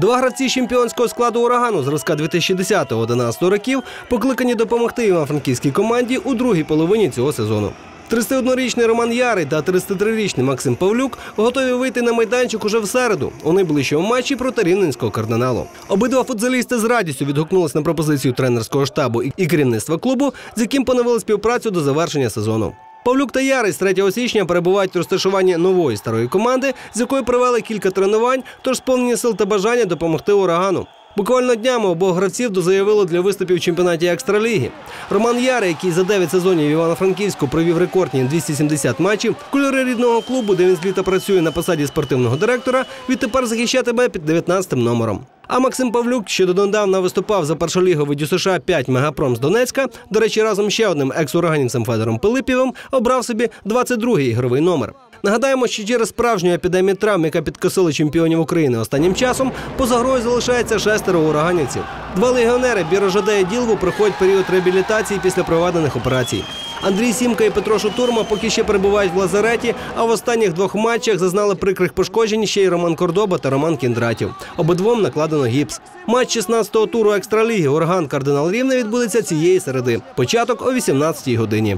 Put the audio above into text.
Два гравці чемпіонського складу урагану зразка 2010-11 років покликані допомогти івано-франківській команді у другій половині цього сезону. 31-річний Роман Ярий та 33-річний Максим Павлюк готові вийти на майданчик уже в середу у найближчому матчі проти рівненського кардиналу. Обидва футзалісти з радістю відгукнулись на пропозицію тренерського штабу і керівництва клубу, з яким поновили співпрацю до завершення сезону. Павлюк та Ярий з 3 січня перебувають в розташуванні нової старої команди, з якої провели кілька тренувань, тож сповнені сил та бажання допомогти урагану. Буквально днями обох гравців дозаявили для виступів в чемпіонаті екстраліги. Роман Ярий, який за 9 сезонів Івано-Франківську провів рекордні 270 матчів, кольори рідного клубу, де він з літа працює на посаді спортивного директора, відтепер захищатиме під 19 номером. А Максим Павлюк, що донедавна виступав за першоліговий Дю США 5 Мегапром з Донецька, до речі, разом ще одним екс-ураганівцем Федором Пилипівим, обрав собі 22-й ігровий номер. Нагадаємо, що через справжню епідемію травм, яка підкосила чемпіонів України останнім часом, поза грою залишається шестеро ураганівців. Два легіонери Бірожаде і Ділву проходять період реабілітації після проведених операцій. Андрій Сімка і Петро Шутурма поки ще перебувають в лазареті, а в останніх двох матчах зазнали прикрих пошкоджень ще й Роман Кордоба та Роман Кіндратів. Обидвом накладено гіпс. Матч 16-го туру екстраліги Урган Кардинал Рівне відбудеться цієї середи. Початок о 18-й годині.